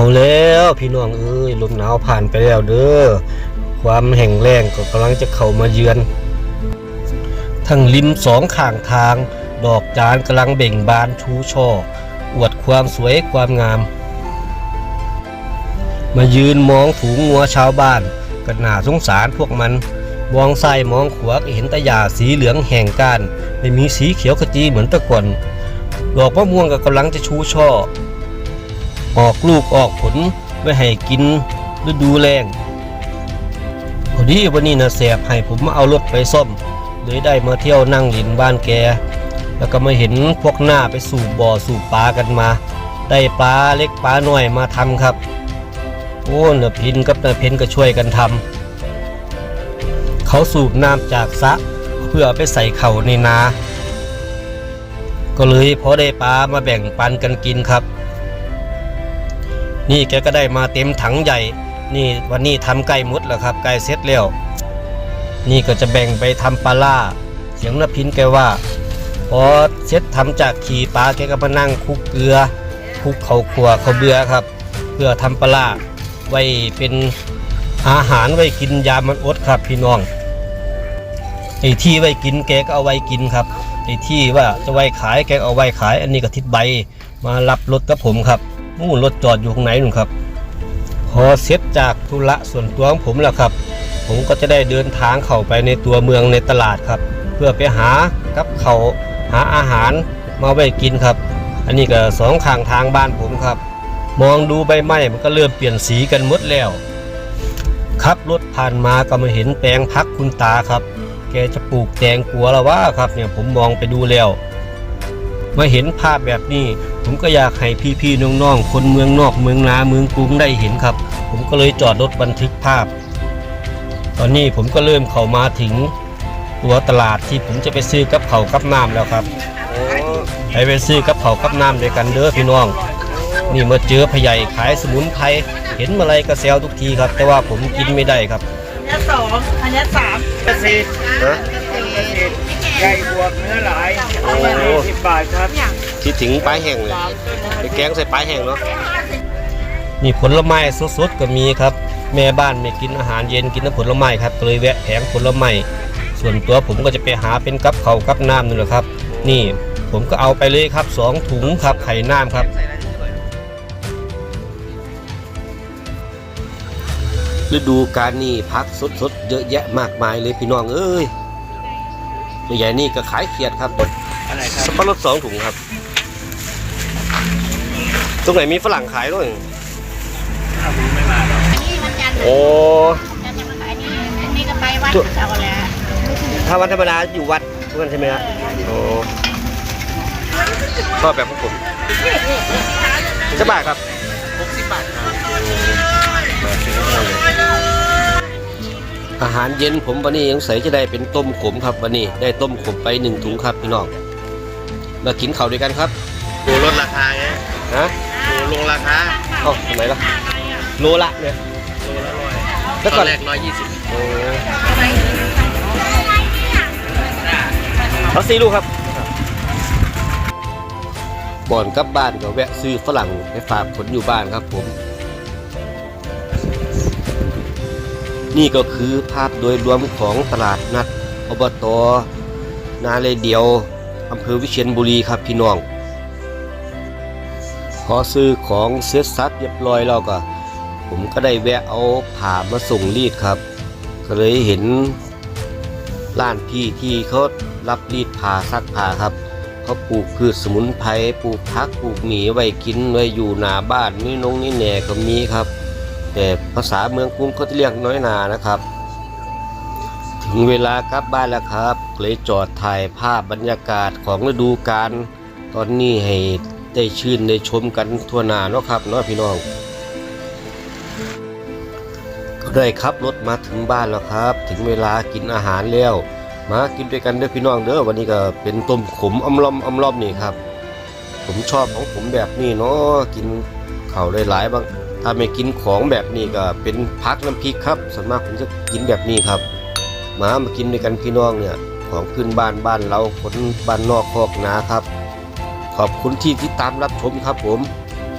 เอาแล้วพี่น้องเอ้ยลมหนาวผ่านไปแล้วเด้อความแห้งแล้งก็กำลังจะเข้ามาเยือน ทั้งริมสองข้างทาง ดอกจานกำลังเบ่งบานชูช่อ อวดความสวยความงาม มายืนมองฝูงงัวชาวบ้านก็น่าสงสารพวกมัน มองซ้ายมองขวาก็เห็นตะหญ้าสีเหลืองแห่งก้านไม่มีสีเขียวขจีเหมือนตะก่อนดอกมะม่วงก็กำลังจะชูช่อ ออกลูกออกผลไว้ให้กินฤดูแล้งพอดีวันนี้นะแสบให้ผมมาเอารถไปซ่อมเลยได้มาเที่ยวนั่งหลินบ้านแก แล้วก็มาเห็นพวกหน้าไปสูบบ่อสูบปลากันมา ได้ปลาเล็กปลาหน้อยมาทำครับ โอ้เนอพินกับนอเพนก็ช่วยกันทำเขาสูบน้ำจากสะเพื่อไปใส่เข่าในนา ก็เลยพอได้ปลามาแบ่งปันกันกินครับ นี่แกก็ได้มาเต็มถังใหญ่ นี่วันนี้ทำไก่หมดแล้วครับไก่เสร็จแล้วนี่ก็จะแบ่งไปทำปลาล่าเสียงนพินแกว่าพอเสร็จทำจากขี่ปลาแกก็มานั่งคุกเกลือคุกเขาขัวเขาเบื่อครับ เพื่อทำปลาล่าไว้เป็นอาหารไว้กินยามมันอดครับพี่น้องไอ้ที่ไว้กินแกก็เอาไว้กินครับไอ้ที่ว่าจะไว้ขายแกก็เอาไว้ขาย อันนี้ก็ทิศใบมารับรถกับผมครับ นู่นรถจอดอยู่ข้างไหนนู่นครับพอเสร็จจากธุระส่วนตัวของผมแล้วครับ ผมก็จะได้เดินทางเข้าไปในตัวเมืองในตลาดครับ เพื่อไปหากับเขาหาอาหารมาไว้กินครับ อันนี้ก็สองข้างทางบ้านผมครับ มองดูใบไม้มันก็เริ่มเปลี่ยนสีกันหมดแล้วขับรถผ่านมาก็มาเห็นแปลงพักคุณตาครับ แกจะปลูกแตงกัวแล้วว่าครับเนี่ยผมมองไปดูแล้ว มาเห็นภาพแบบนี้ ผมก็อยากให้พี่ๆน้องๆคนเมืองนอกเมืองนาเมืองกรุงได้เห็นครับ ผมก็เลยจอดรถบันทึกภาพ ตอนนี้ผมก็เริ่มเข้ามาถึงตัวตลาดที่ผมจะไปซื้อกับเขากับน้ำแล้วครับไปไปซื้อกับเขากับน้ำด้วยกันเด้อพี่น้อง นี่มาเจอพะใหญ่ขายสมุนไพรเห็นเมื่อไรก็แซวทุกทีครับ แต่ว่าผมกินไม่ได้ครับ นนี้สองอันนี้สามเกษตรฮะเกษตรใหญ่บวกเนื้อหลายยี่สิบบาทครับคิดถึงปลาแห้งเลยไปแกงใส่ปลาแห้งเนาะนี่ผลไม้สดๆก็มีครับ แม่บ้านไม่กินอาหารเย็นกินแต่ผลไม้ครับก็เลยแวะแผงผลไม้ส่วนตัวผมก็จะไปหาเป็นกับเขาวกับน้ำนี่แหละครับ นี่ผมก็เอาไปเลยครับสองถุงครับไข่น้ำครับ ฤดูการนี่พักสดๆ เยอะแยะมากมายเลยพี่น้องเอ้ยตัวใหญ่นี่ก็ขายเขียดครับอะไรครับสับปะรดสองถุงครับ ตรงไหนมีฝรั่งขายด้วยถ้าผมไม่มาหรอกนี่มันจันทร์โอ้จะจะมาขายนี่อันนี้ก็ไปวัดเสาร์แล้วถ้าวันธรรมดาอยู่วัดทุกวันใช่ไหมครับโอ้ชอบแบบพวกผมจะบาทครับหกสิบบาทครับ อาหารเย็นผมวันนี้ยังใส่จะได้เป็นต้มขมครับวันนี้ได้ต้มขมไปหนึ่งถุงครับพี่น้องมากินข้าวด้วยกันครับดูลดราคาไงฮะดูลงราคาเอ้าทำไมล่ะโลละเนี่ยโลละร้อยแล้วตก่ออนนแรกร้อยยี่สิบโอ้เอาสี่ลูกครับก่อนกลับบ้านก็แวะซื้อฝรั่งไปฝากผลอยู่บ้านครับผม นี่ก็คือภาพโดยรวมของตลาดนัดอบตนาเลเดียวอำเภอวิเชียรบุรีครับพี่น้อง พอซื้อของเสร็จสับเรียบร้อยแล้วก็ ผมก็ได้แวะเอาผ้ามาส่งรีดครับ ก็เลยเห็นร้านพี่ที่เขารับรีดผ้าซักผ้าครับเขาปลูกพืชสมุนไพรปลูกพักปลูกหมีไว้กินไว้อยู่หน้าบ้านนี่นงนี่แหน่ก็มีครับ แต่ภาษาเมืองกรุงเขาจะเรียกน้อยนานะครับ ถึงเวลากลับบ้านแล้วครับ เลยจอดถ่ายภาพบรรยากาศของฤดูกาลตอนนี้ให้ได้ชื่นได้ชมกันทั่วหน้าเนาะครับเนาะพี่น้องก็ได้ขับรถมาถึงบ้านแล้วครับ ถึงเวลากินอาหารแล้ว มากินด้วยกันเด้อพี่น้องเด้อวันนี้ก็เป็นต้มขมอำลอมอำลอมนี่ครับ ผมชอบของผมแบบนี้เนาะกินข้าวหลายๆบาง ถ้าไม่กินของแบบนี้ก็เป็นพักน้ำพริกครับส่วนมากผมจะกินแบบนี้ครับมามากินด้วยกันพี่น้องเนี่ยของขึ้นบ้านบ้านเราคนบ้านนอกคอกนาครับ ขอบคุณที่ติดตามรับชมครับผม